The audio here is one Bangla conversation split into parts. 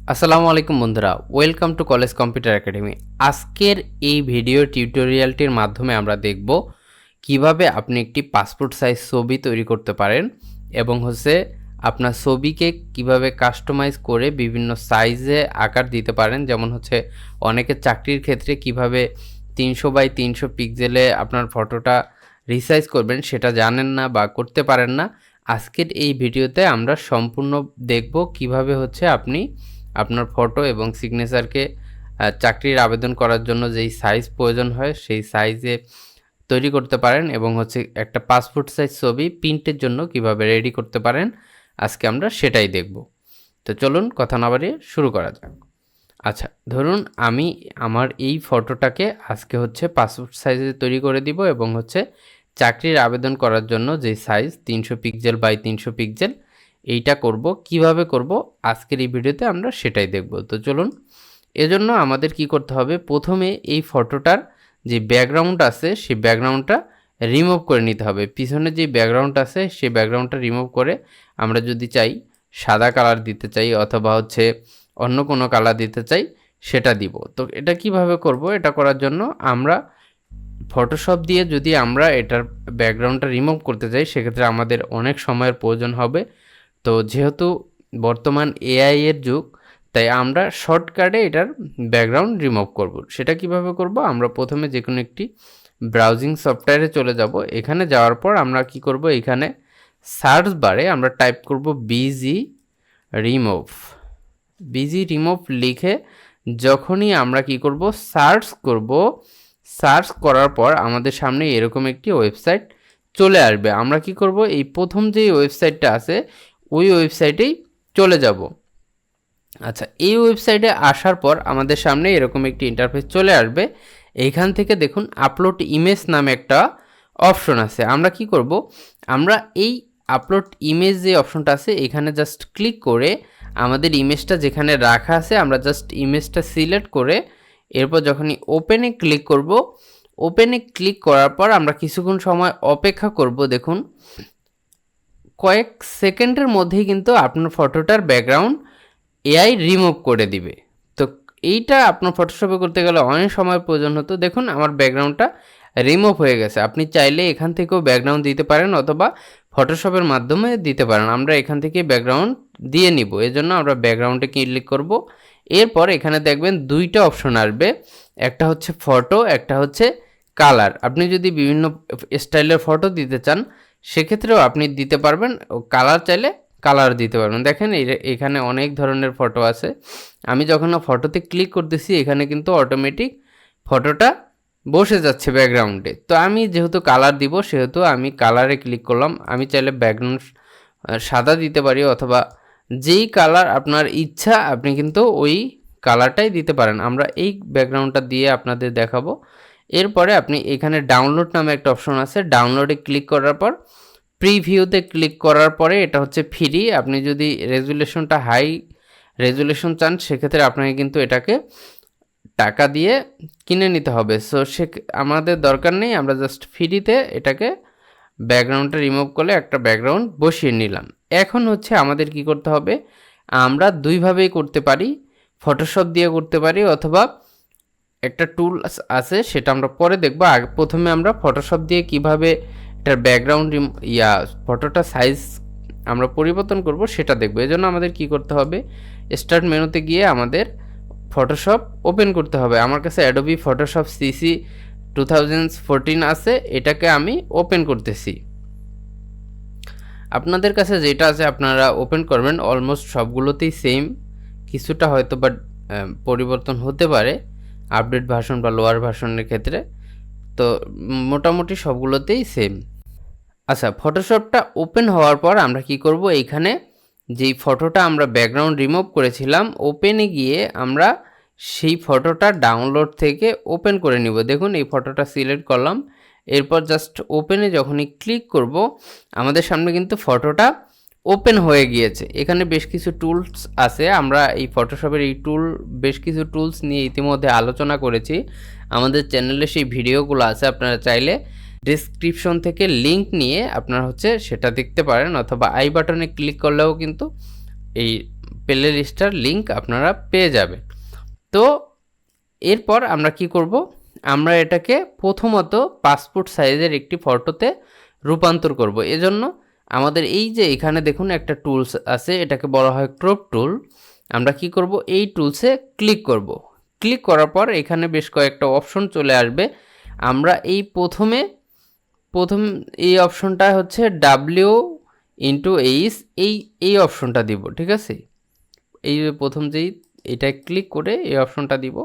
আসসালামু আলাইকুম বন্ধুরা welcome to college computer academy আজকের এই ভিডিও টিউটোরিয়ালটির মাধ্যমে আমরা দেখব কীভাবে আপনি একটি পাসপোর্ট সাইজ ছবি তৈরি করতে পারেন এবং হচ্ছে আপনার ছবিকে কীভাবে কাস্টমাইজ করে বিভিন্ন সাইজে আকার দিতে পারেন। যেমন হচ্ছে অনেকে চাকরির ক্ষেত্রে কীভাবে তিনশো বাই তিনশো পিক্সেলে আপনার ফটোটা রিসাইজ করবেন সেটা জানেন না বা করতে পারেন না। আজকের এই ভিডিওতে আমরা সম্পূর্ণ দেখব কীভাবে হচ্ছে আপনি আপনার ফটো এবং সিগনেচারকে চাকরির আবেদন করার জন্য যেই সাইজ প্রয়োজন হয়, সেই সাইজে তৈরি করতে পারেন এবং হচ্ছে একটা পাসপোর্ট সাইজ ছবি প্রিন্টের জন্য কীভাবে রেডি করতে পারেন, আজকে আমরা সেটাই দেখব। তো চলুন কথা না বাড়িয়ে শুরু করা যাক। আচ্ছা ধরুন আমি আমার এই ফটোটাকে আজকে হচ্ছে পাসপোর্ট সাইজে তৈরি করে দিব এবং হচ্ছে চাকরির আবেদন করার জন্য যে সাইজ তিনশো পিক্সেল বাই তিনশো পিক্সেল এইটা করব, কীভাবে করব, আজকের এই ভিডিওতে আমরা সেটাই দেখব। তো চলুন, এজন্য আমাদের কি করতে হবে, প্রথমে এই ফটোটার যে ব্যাকগ্রাউন্ড আছে, সেই ব্যাকগ্রাউন্ডটা রিমুভ করে নিতে হবে। পিছনে যে ব্যাকগ্রাউন্ড আছে, সেই ব্যাকগ্রাউন্ডটা রিমুভ করে আমরা যদি চাই সাদা কালার দিতে চাই অথবা হচ্ছে অন্য কোনো কালার দিতে চাই, সেটা দিব। তো এটা কীভাবে করব, এটা করার জন্য আমরা ফটোশপ দিয়ে যদি আমরা এটার ব্যাকগ্রাউন্ডটা রিমুভ করতে চাই, সেক্ষেত্রে আমাদের অনেক সময়ের প্রয়োজন হবে। তো যেহেতু বর্তমান এআই এর যুগ, তাই আমরা শর্টকাটে এটার ব্যাকগ্রাউন্ড রিমুভ করব। সেটা কীভাবে করব? আমরা প্রথমে যে কোনো একটি ব্রাউজিং সফটওয়্যারে চলে যাব। এখানে যাওয়ার পর আমরা কি করব? এখানে সার্চ বারে আমরা টাইপ করব বিজি রিমুভ বিজি রিমুভ লিখে যখনই আমরা কি করব? সার্চ করব। সার্চ করার পর আমাদের সামনে এরকম একটি ওয়েবসাইট চলে আসবে। আমরা কি করব? এই প্রথম যে ওয়েবসাইটটা আছে ওই ওয়েবসাইটেই চলে যাব। আচ্ছা এই ওয়েবসাইটে আসার পর আমাদের সামনে এরকম একটি ইন্টারফেস চলে আসবে। এইখান থেকে দেখুন আপলোড ইমেজ নামে একটা অপশন আছে। আমরা কি করব? আমরা এই আপলোড ইমেজ যে অপশনটা আছে, এখানে জাস্ট ক্লিক করে আমাদের ইমেজটা যেখানে রাখা আছে, আমরা জাস্ট ইমেজটা সিলেক্ট করে এরপর যখনই ওপেনে ক্লিক করব ওপেনে ক্লিক করার পর আমরা কিছুক্ষণ সময় অপেক্ষা করব। দেখুন কয়েক সেকেন্ডের মধ্যেই কিন্তু আপনার ফটোটার ব্যাকগ্রাউন্ড এআই রিমুভ করে দিবে। তো এইটা আপনার ফটোশপে করতে গেলে অনেক সময় প্রয়োজন হতো। দেখুন, আমার ব্যাকগ্রাউন্ডটা রিমুভ হয়ে গেছে। আপনি চাইলে এখান থেকেও ব্যাকগ্রাউন্ড দিতে পারেন অথবা ফটোশপের মাধ্যমে দিতে পারেন। আমরা এখান থেকে ব্যাকগ্রাউন্ড দিয়ে নিব। এজন্য আমরা ব্যাকগ্রাউন্ডে ক্লিক করব। এরপর এখানে দেখবেন দুইটা অপশন আসবে। একটা হচ্ছে ফটো একটা হচ্ছে কালার আপনি যদি বিভিন্ন স্টাইলের ফটো দিতে চান সেক্ষেত্রেও আপনি দিতে পারবেন কালার চাইলে কালার দিতে পারবেন। দেখেন এখানে অনেক ধরনের ফটো আছে। আমি যখন ফটোতে ক্লিক করতেছি, এখানে কিন্তু অটোমেটিক ফটোটা বসে যাচ্ছে ব্যাকগ্রাউন্ডে তো আমি যেহেতু কালার দিব, সেহেতু আমি কালারে ক্লিক করলাম। আমি চাইলে ব্যাকগ্রাউন্ড সাদা দিতে পারি অথবা যেই কালার আপনার ইচ্ছা, আপনি কিন্তু ওই কালারটাই দিতে পারেন। আমরা এই ব্যাকগ্রাউন্ডটা দিয়ে আপনাদের দেখাবো। এরপরে আপনি এখানে ডাউনলোড নামে একটা অপশন আছে। ডাউনলোডে ক্লিক করার পর প্রিভিউতে ক্লিক করার পরে এটা হচ্ছে ফ্রি আপনি যদি রেজুলেশনটা হাই রেজুলেশন চান, সেক্ষেত্রে আপনাকে কিন্তু এটাকে টাকা দিয়ে কিনে নিতে হবে। সো সে আমাদের দরকার নেই, আমরা জাস্ট ফ্রিতে এটাকে ব্যাকগ্রাউন্ডটা রিমুভ করলে একটা ব্যাকগ্রাউন্ড বসিয়ে নিলাম। এখন হচ্ছে আমাদের কি করতে হবে, আমরা দুইভাবেই করতে পারি। ফটোশপ দিয়ে করতে পারি অথবা একটা টুল আছে, সেটা আমরা পরে দেখব। আগে প্রথমে আমরা ফটোশপ দিয়ে কীভাবে এটার ব্যাকগ্রাউন্ড ইয়া ফটোটা সাইজ আমরা পরিবর্তন করব, সেটা দেখব। এজন্য আমাদের কি করতে হবে? স্টার্ট মেনুতে গিয়ে আমাদের ফটোশপ ওপেন করতে হবে। আমার কাছে অ্যাডোবি ফটোশপ সিসি টু আছে, এটাকে আমি ওপেন করতেছি। আপনাদের কাছে যেটা আছে, আপনারা ওপেন করবেন। অলমোস্ট সবগুলোতেই সেম কিছুটা হয়তো বাট পরিবর্তন হতে পারে। আপডেট ভার্সন বা লোয়ার ভার্সনের ক্ষেত্রে, তো মোটামুটি সবগুলোতেই সেম আচ্ছা ফটোশপটা ওপেন হওয়ার পর আমরা কি করব? এইখানে যেই ফটোটা আমরা ব্যাকগ্রাউন্ড রিমুভ করেছিলাম ওপেনে গিয়ে আমরা সেই ফটোটা ডাউনলোড থেকে ওপেন করে নিব। দেখুন, এই ফটোটা সিলেক্ট করলাম। এরপর জাস্ট ওপেনে যখনই ক্লিক করব, আমাদের সামনে কিন্তু ফটোটা ওপেন হয়ে গিয়েছে। এখানে বেশ কিছু টুলস আছে। আমরা এই ফটোশপের এই টুল বেশ কিছু টুলস নিয়ে ইতিমধ্যে আলোচনা করেছি। আমাদের চ্যানেলে সেই ভিডিওগুলো আছে, আপনারা চাইলে ডিসক্রিপশন থেকে লিংক নিয়ে আপনারা হচ্ছে সেটা দেখতে পারেন অথবা আই বাটনে ক্লিক করলেও কিন্তু এই প্লে লিস্টার লিঙ্ক আপনারা পেয়ে যাবেন। তো এরপর আমরা কি করব? আমরা এটাকে প্রথমত পাসপোর্ট সাইজের একটি ফটোতে রূপান্তর করব। এজন্য আমাদের এই যে এখানে দেখুন একটা টুলস আছে, এটাকে বলা হয় ক্রপ টুল আমরা কি করব? এই টুলসে ক্লিক করব। ক্লিক করার পর এখানে বেশ কয়েকটা অপশন চলে আসবে। আমরা এই প্রথমে, প্রথম এই অপশনটা হচ্ছে ডাব্লিউ ইন্টু এইচ এই এই অপশনটা দিব, ঠিক আছে? এই প্রথম যেই এটা ক্লিক করে এই অপশনটা দিব।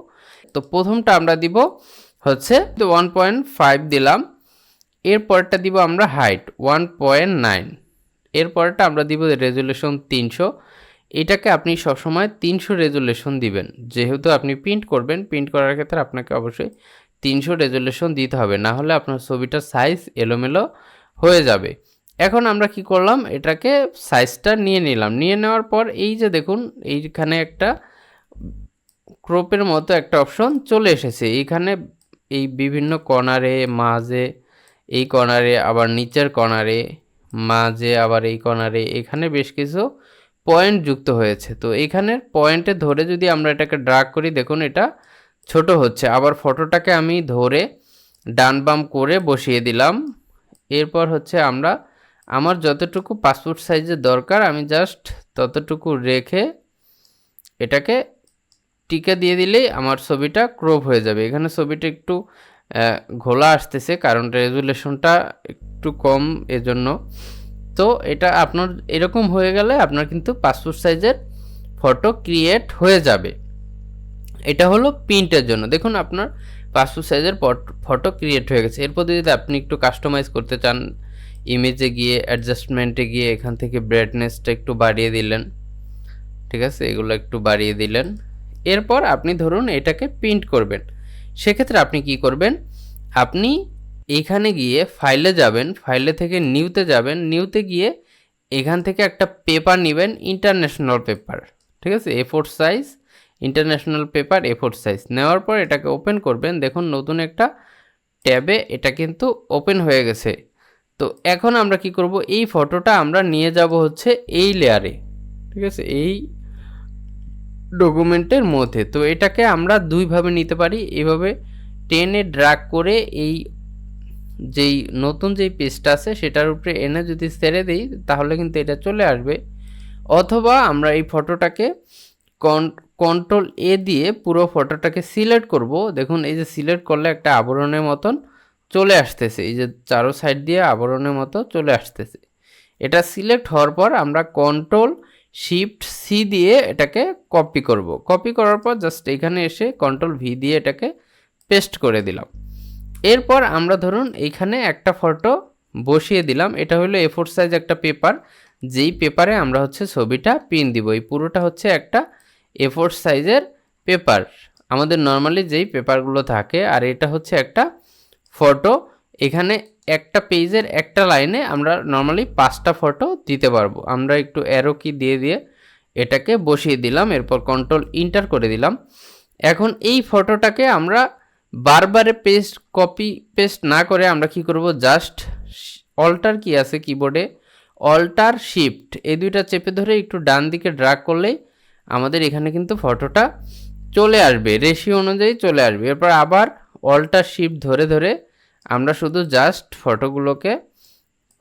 তো প্রথমটা আমরা দিব হচ্ছে ওয়ান পয়েন্ট ফাইভ দিলাম। এরপরটা দিব আমরা হাইট ওয়ান পয়েন্ট নাইন এরপরটা আমরা দিব রেজুলেশন তিনশো। এটাকে আপনি সবসময় তিনশো রেজুলেশন দিবেন। যেহেতু আপনি প্রিন্ট করবেন প্রিন্ট করার ক্ষেত্রে আপনাকে অবশ্যই তিনশো রেজুলেশন দিতে হবে। না হলে আপনার ছবিটার সাইজ এলোমেলো হয়ে যাবে। এখন আমরা কি করলাম? এটাকে সাইজটা নিয়ে নিলাম। নিয়ে নেওয়ার পর এই যে দেখুন, এইখানে একটা ক্রোপের মতো একটা অপশন চলে এসেছে। এইখানে এই বিভিন্ন কর্নারে মাঝে এই কর্নারে আবার নিচের কর্নারে মাঝে আবার এই কর্নারে এখানে বেশ কিছু পয়েন্ট যুক্ত হয়েছে। তো এখানের পয়েন্টে ধরে যদি আমরা এটাকে ড্রাগ করি, দেখুন এটা ছোট হচ্ছে। আবার ফটোটাকে আমি ধরে ডান বাম করে বসিয়ে দিলাম। এরপর হচ্ছে আমরা, আমার যতটুকু পাসপোর্ট সাইজের দরকার, আমি জাস্ট ততটুকু রেখে এটাকে টিকা দিয়ে দিলেই আমার ছবিটা ক্রপ হয়ে যাবে। এখানে ছবিটা একটু ঘোলা আসতেছে, কারণ রেজুলেশনটা একটু কম এজন্য। তো এটা আপনার এরকম হয়ে গেলে আপনার কিন্তু পাসপোর্ট সাইজের ফটো ক্রিয়েট হয়ে যাবে। এটা হলো প্রিন্টের জন্য। দেখুন, আপনার পাসপোর্ট সাইজের ফটো ক্রিয়েট হয়ে গেছে। এরপর যদি আপনি একটু কাস্টমাইজ করতে চান, ইমেজে গিয়ে, অ্যাডজাস্টমেন্টে গিয়ে, এখান থেকে ব্রাইটনেসটা একটু বাড়িয়ে দিলেন, ঠিক আছে? এগুলো একটু বাড়িয়ে দিলেন। এরপর আপনি ধরুন এটাকে প্রিন্ট করবেন। সেক্ষেত্রে আপনি কি করবেন? আপনি এইখানে গিয়ে ফাইলে যাবেন ফাইলে থেকে নিউতে যাবেন নিউতে গিয়ে এখান থেকে একটা পেপার নেবেন ইন্টারন্যাশনাল পেপার ঠিক আছে? A four size international paper A four size নেওয়ার পর এটাকে ওপেন করবেন। দেখুন, নতুন একটা ট্যাবে এটা কিন্তু ওপেন হয়ে গেছে। তো এখন আমরা কি করব? এই ফটোটা আমরা নিয়ে যাব হচ্ছে এই লেয়ারে ঠিক আছে? এই ডকুমেন্টের মধ্যে। তো এটাকে আমরা দুইভাবে নিতে পারি। এভাবে টেনে ড্রাগ করে এই যেই নতুন যেই পেজটা আছে, সেটার উপরে এনে যদি ছেড়ে দিই, তাহলে কিন্তু এটা চলে আসবে। অথবা আমরা এই ফটোটাকে কন্ট্রোল এ দিয়ে পুরো ফটোটাকে সিলেক্ট করব। দেখুন, এই যে সিলেক্ট করলে একটা আবরণের মতন চলে আসতেছে। এই যে চারো সাইড দিয়ে আবরণের মতো চলে আসতেছে। এটা সিলেক্ট হওয়ার পর আমরা কন্ট্রোল শিফট সি দিয়ে এটাকে কপি করব। কপি করার পর জাস্ট এখানে এসে কন্ট্রোল ভি দিয়ে এটাকে পেস্ট করে দিলাম। এরপর আমরা ধরুন এইখানে একটা ফটো বসিয়ে দিলাম। এটা হলো এ ফোর সাইজ একটা পেপার যেই পেপারে আমরা হচ্ছে ছবিটা পিন দিব। এই পুরোটা হচ্ছে একটা এ ফোর সাইজের পেপার আমাদের নর্মালি যেই পেপারগুলো থাকে, আর এটা হচ্ছে একটা ফটো এখানে একটা পেজের একটা লাইনে আমরা নর্মালি পাঁচটা ফটো দিতে পারব। আমরা একটু অ্যারো কি দিয়ে দিয়ে এটাকে বসিয়ে দিলাম, এরপর কন্ট্রোল ইন্টার করে দিলাম। এখন এই ফটোটাকে আমরা বারবারে পেস্ট কপি পেস্ট না করে আমরা কি করব? জাস্ট অল্টার কি আছে কিবোর্ডে অল্টার শিফট এই দুইটা চেপে ধরে একটু ডান দিকে ড্রাগ করলেই আমাদের এখানে কিন্তু ফটোটা চলে আসবে। রেশিও অনুযায়ী চলে আসবে। এরপর আবার অল্টার শিফট ধরে ধরে আমরা শুধু জাস্ট ফটোগুলোকে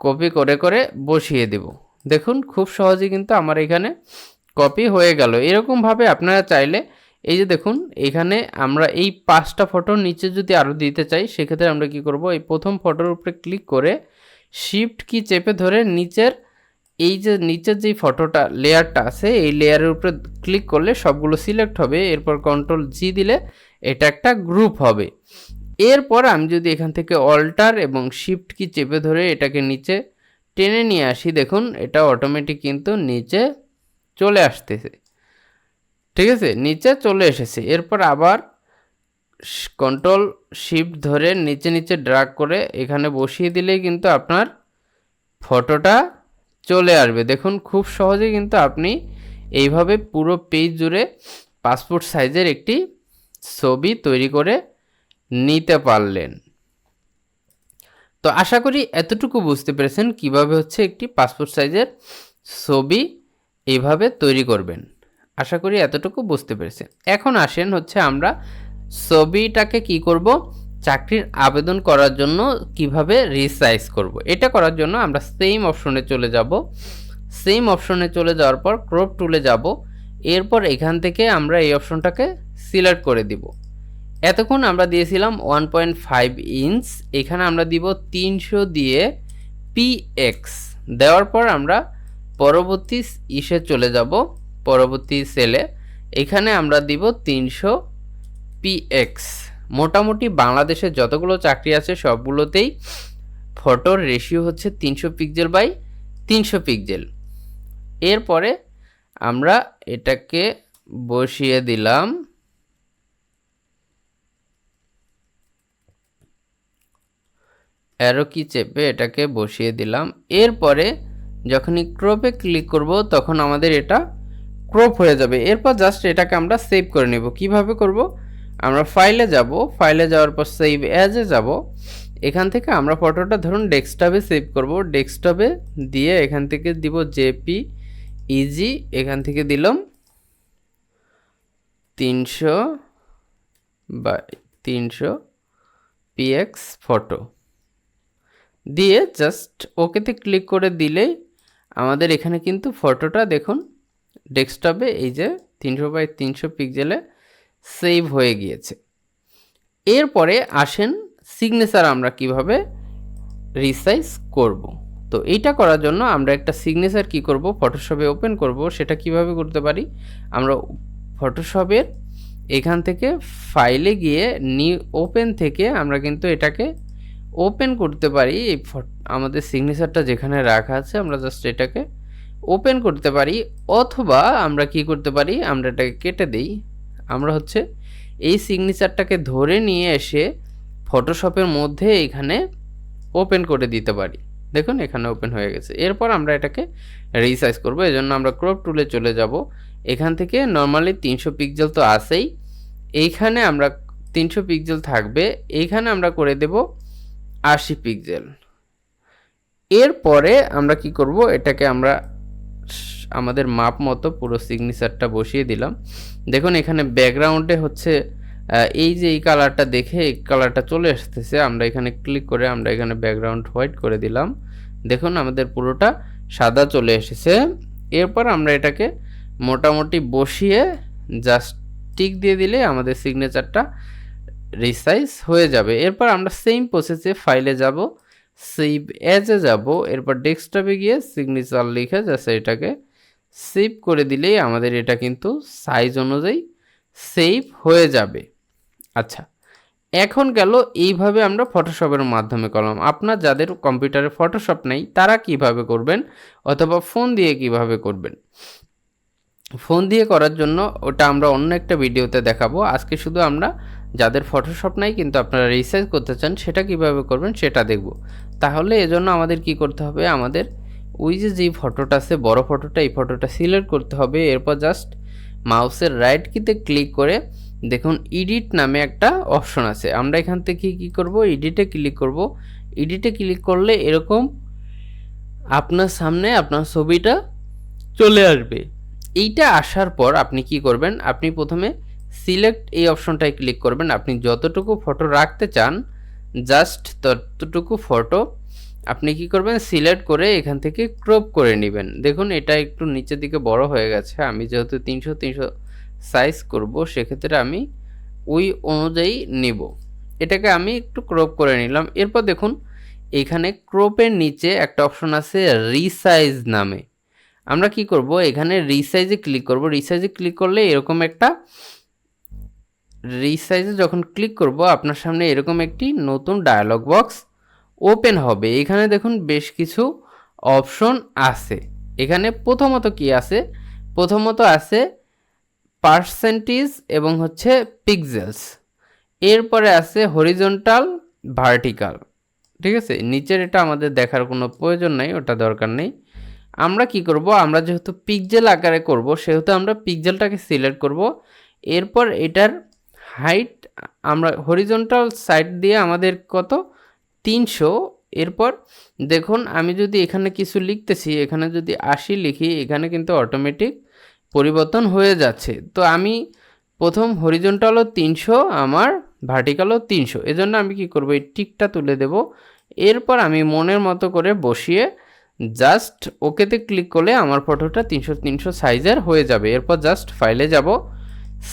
কপি করে করে বসিয়ে দেব। দেখুন, খুব সহজেই কিন্তু আমার এখানে কপি হয়ে গেল। এরকমভাবে আপনারা চাইলে, এই যে দেখুন, এখানে আমরা এই পাঁচটা ফটোর নিচে যদি আরও দিতে চাই, সেক্ষেত্রে আমরা কি করব, এই প্রথম ফটোর উপরে ক্লিক করে শিফট কি চেপে ধরে নিচের, এই যে নিচের যেই ফটোটা লেয়ারটা আছে, এই লেয়ারের উপরে ক্লিক করলে সবগুলো সিলেক্ট হবে। এরপর কন্ট্রোল জি দিলে এটা একটা গ্রুপ হবে। এরপর আমি যদি এখান থেকে অল্টার এবং শিফট কি চেপে ধরে এটাকে নিচে টেনে নিয়ে আসি, দেখুন এটা অটোমেটিক কিন্তু নিচে চলে আসতেছে। ঠিক আছে? নিচে চলে এসেছে। এরপর আবার কন্ট্রোল শিফট ধরে নিচে নিচে ড্রাগ করে এখানে বসিয়ে দিলেই কিন্তু আপনার ফটোটা চলে আসবে। দেখুন খুব সহজে কিন্তু আপনি এইভাবে পুরো পেজ জুড়ে পাসপোর্ট সাইজের একটি ছবি তৈরি করে নিতে পারলেন। তো আশা করি এতটুকু বুঝতে পেরেছেন কীভাবে হচ্ছে একটি পাসপোর্ট সাইজের ছবি এইভাবে তৈরি করবেন। আশা করি এতটুকু বুঝতে পেরেছেন। এখন আসেন হচ্ছে আমরা ছবিটাকে কি করব, চাকরির আবেদন করার জন্য কীভাবে রিসাইজ করব। এটা করার জন্য আমরা সেম অপশনে চলে যাব। সেম অপশনে চলে যাওয়ার পর ক্রপ টুলে যাব। এরপর এখান থেকে আমরা এই অপশনটাকে সিলেক্ট করে দিব। এতক্ষণ আমরা দিয়েছিলাম ওয়ান পয়েন্ট ফাইভ ইঞ্চ এখানে আমরা দিব তিনশো দিয়ে পি এক্স দেওয়ার পর আমরা পরবর্তী ইসে চলে যাব, পরবর্তী সেলে। এখানে আমরা দিব তিনশো পিএক্স মোটামুটি বাংলাদেশের যতগুলো চাকরি আছে সবগুলোতেই ফটোর রেশিও হচ্ছে তিনশো পিক্সেল বাই তিনশো পিক্সেল এরপরে আমরা এটাকে বসিয়ে দিলাম। অ্যারো কি চেপে এটাকে বসিয়ে দিলাম। এরপরে যখনই ক্রপে ক্লিক করব, তখন আমাদের এটা ক্রপ হয়ে যাবে। এরপর জাস্ট এটাকে আমরা সেভ করে নেব। কীভাবে করব? আমরা ফাইলে যাব। ফাইলে যাওয়ার পর সেভ অ্যাজে যাব। এখান থেকে আমরা ফটোটা ধরুন ডেস্কটপে সেভ করব। ডেস্কটপে দিয়ে এখান থেকে দিব জেপি ইজি এখান থেকে দিলাম তিনশো বা তিনশো পিএক্স ফটো দিয়ে জাস্ট ওকেতে ক্লিক করে দিলেই আমাদের এখানে কিন্তু ফটোটা দেখুন ডেস্কটপে এই যে তিনশো বাই তিনশো পিক্সেলে সেভ হয়ে গিয়েছে। এরপরে আসেন সিগনেচার আমরা কীভাবে রিসাইজ করব। তো এইটা করার জন্য আমরা একটা সিগনেচার কি করব ফটোশপে ওপেন করব, সেটা কীভাবে করতে পারি? আমরা ফটোশপের এখান থেকে ফাইলে গিয়ে নি ওপেন থেকে আমরা কিন্তু এটাকে ওপেন করতে পারি, এই আমাদের সিগনেচারটা যেখানে রাখা আছে, আমরা জাস্ট এটাকে ওপেন করতে পারি, অথবা আমরা কি করতে পারি, আমরা এটাকে কেটে দিই। আমরা হচ্ছে এই সিগনেচারটাকে ধরে নিয়ে এসে ফটোশপের মধ্যে এখানে ওপেন করে দিতে পারি। দেখুন, এখানে ওপেন হয়ে গেছে। এরপর আমরা এটাকে রিসাইজ করব। এজন্য আমরা ক্রপ টুলে চলে যাব। এখান থেকে নর্মালি তিনশো পিক্সেল তো আসেই এইখানে আমরা তিনশো পিক্সেল থাকবে। এইখানে আমরা করে দেব আশি পিক্সেল এরপরে আমরা কি করব? এটাকে আমরা আমাদের মাপ মতো পুরো সিগনেচারটা বসিয়ে দিলাম। দেখুন, এখানে ব্যাকগ্রাউন্ডে হচ্ছে এই যে এই কালারটা দেখে এই কালারটা চলে আসতেছে। আমরা এখানে ক্লিক করে আমরা এখানে ব্যাকগ্রাউন্ড হোয়াইট করে দিলাম। দেখুন, আমাদের পুরোটা সাদা চলে এসেছে। এরপর আমরা এটাকে মোটামুটি বসিয়ে জাস্ট টিক দিয়ে দিলে আমাদের সিগনেচারটা রিসাইজ হয়ে যাবে। এরপর আমরা সেম প্রসেসে ফাইলে যাব সেভ এজে যাব, এরপর ডেস্কটপে গিয়ে সিগনেচার লিখে জাস্ট এটাকে সেভ করে দিলেই আমাদের এটা কিন্তু সাইজ অনুযায়ী সেভ হয়ে যাবে। আচ্ছা এখন গেল এইভাবে আমরা ফটোশপের মাধ্যমে করলাম। আপনার যাদের কম্পিউটারে ফটোশপ নেই, তারা কীভাবে করবেন অথবা ফোন দিয়ে কীভাবে করবেন? ফোন দিয়ে করার জন্য ওটা আমরা অন্য একটা ভিডিওতে দেখাবো। আজকে শুধু আমরা যাদের ফটোশপ নাই কিন্তু আপনারা রিসার্চ করতে চান, সেটা কীভাবে করবেন সেটা দেখব। তাহলে এজন্য আমাদের কি করতে হবে? আমাদের ওই যে যেই ফটোটা আছে, বড় ফটোটা এই ফটোটা সিলেক্ট করতে হবে। এরপর জাস্ট মাউসের রাইট কিতে ক্লিক করে দেখুন এডিট নামে একটা অপশন আছে। আমরা এখান থেকে কি করব? এডিটে ক্লিক করব। এডিটে ক্লিক করলে এরকম আপনার সামনে আপনার ছবিটা চলে আসবে। এইটা আসার পর আপনি কি করবেন? আপনি প্রথমে সিলেক্ট এই অপশনটায় ক্লিক করবেন। আপনি যতটুকু ফটো রাখতে চান জাস্ট ততটুকু ফটো আপনি কি করবেন? সিলেক্ট করে এখান থেকে ক্রপ করে নেবেন। দেখুন, এটা একটু নিচের দিকে বড় হয়ে গেছে। আমি যেহেতু তিনশো তিনশো সাইজ করব, সেক্ষেত্রে আমি ওই অনুযায়ী নিব। এটাকে আমি একটু ক্রপ করে নিলাম। এরপর দেখুন, এখানে ক্রপের নিচে একটা অপশন আছে রিসাইজ নামে। আমরা কি করব? এখানে রিসাইজে ক্লিক করব। রিসাইজে ক্লিক করলে এরকম একটা রিসাইজে যখন ক্লিক করব, আপনার সামনে এরকম একটি নতুন ডায়ালগ বক্স ওপেন হবে। এখানে দেখুন বেশ কিছু অপশন আছে। এখানে প্রথমত কি আছে? প্রথমত আছে পার্সেন্টেজ এবং হচ্ছে পিক্সেলস এরপরে আছে হরিজন্টাল ভার্টিক্যাল ঠিক আছে? নিচের এটা আমাদের দেখার কোনো প্রয়োজন নাই, ওটা দরকার নেই। আমরা কি করব? আমরা যেহেতু পিকজেল আকারে করব, সেহেতু আমরা পিকজেলটাকে সিলেক্ট করব। এরপর এটার হাইট আমরা হরিজন্টাল সাইড দিয়ে আমাদের কত? তিনশো। এরপর দেখুন, আমি যদি এখানে কিছু লিখতেছি, এখানে যদি আশি লিখি, এখানে কিন্তু অটোমেটিক পরিবর্তন হয়ে যাচ্ছে। তো আমি প্রথম হরিজন্টালও তিনশো, আমার ভার্টিক্যালও তিনশো। এজন্য আমি কি করব? এই টিকটা তুলে দেব। এরপর আমি মনের মতো করে বসিয়ে জাস্ট ওকেতে ক্লিক করলে আমার ফটোটা তিনশো তিনশো সাইজের হয়ে যাবে। এরপর জাস্ট ফাইলে যাব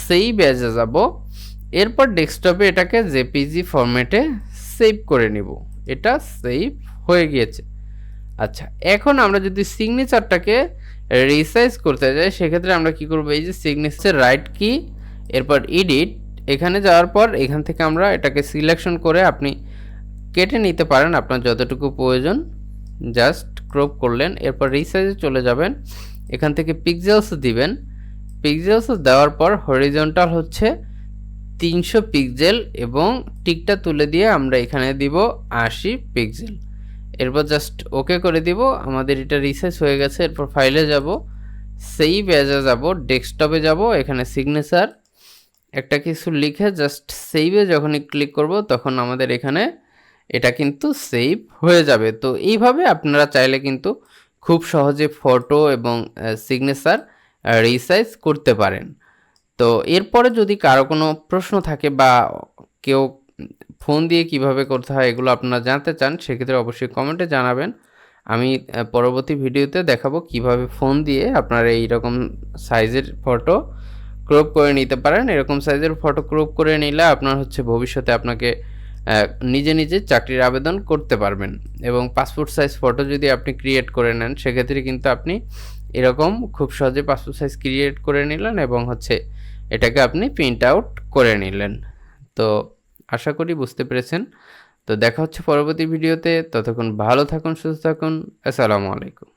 সেই ব্যাজে যাব। এরপর ডেস্কটপে এটাকে জেপিজি ফরম্যাটে সেভ করে নিব। এটা সেভ হয়ে গিয়েছে। আচ্ছা এখন আমরা যদি সিগনেচারটাকে রিসাইজ করতে যাই, সেক্ষেত্রে আমরা কি করব? এই যে সিগনেচার রাইট কি, এরপর এডিট, এখানে যাওয়ার পর এখান থেকে আমরা এটাকে সিলেকশন করে আপনি কেটে নিতে পারেন আপনার যতটুকু প্রয়োজন। জাস্ট ক্রপ করলেন, এরপর রিসাইজে চলে যাবেন। এখান থেকে পিক্সেলস দিবেন। পিক্সেলস দেওয়ার পর হরিজন্টাল হচ্ছে তিনশো পিক্সেল এবং টিকটা তুলে দিয়ে আমরা এখানে দিব আশি পিক্সেল এরপর জাস্ট ওকে করে দিব, আমাদের এটা রিসাইজ হয়ে গেছে, এরপর ফাইলে যাব। সেই ব্যাজে যাব ডেস্কটপে যাব, এখানে সিগনেচার একটা কিছু লিখে জাস্ট সেইভে যখনই ক্লিক করব, তখন আমাদের এখানে এটা কিন্তু সেভ হয়ে যাবে। তো এইভাবে আপনারা চাইলে কিন্তু খুব সহজে ফটো এবং সিগনেচার রিসাইজ করতে পারেন। তো এরপরে যদি কারও কোনো প্রশ্ন থাকে বা কেউ ফোন দিয়ে কীভাবে করতে হয় এগুলো আপনারা জানতে চান, সেক্ষেত্রে অবশ্যই কমেন্টে জানাবেন। আমি পরবর্তী ভিডিওতে দেখাবো কীভাবে ফোন দিয়ে আপনারা এইরকম সাইজের ফটো ক্রপ করে নিতে পারেন। এরকম সাইজের ফটো ক্রপ করে নিলে আপনার হচ্ছে ভবিষ্যতে আপনাকে নিজে নিজে চাকরির আবেদন করতে পারবেন। এবং পাসপোর্ট সাইজ ফটো যদি আপনি ক্রিয়েট করে নেন, সেক্ষেত্রে কিন্তু আপনি এরকম খুব সহজে পাসপোর্ট সাইজ ক্রিয়েট করে নিলেন এবং হচ্ছে এটাকে আপনি প্রিন্ট আউট করে নিলেন। তো আশা করি বুঝতে পেরেছেন। তো দেখা হচ্ছে পরবর্তী ভিডিওতে ততক্ষণ ভালো থাকুন, সুস্থ থাকুন। আসসালামু আলাইকুম।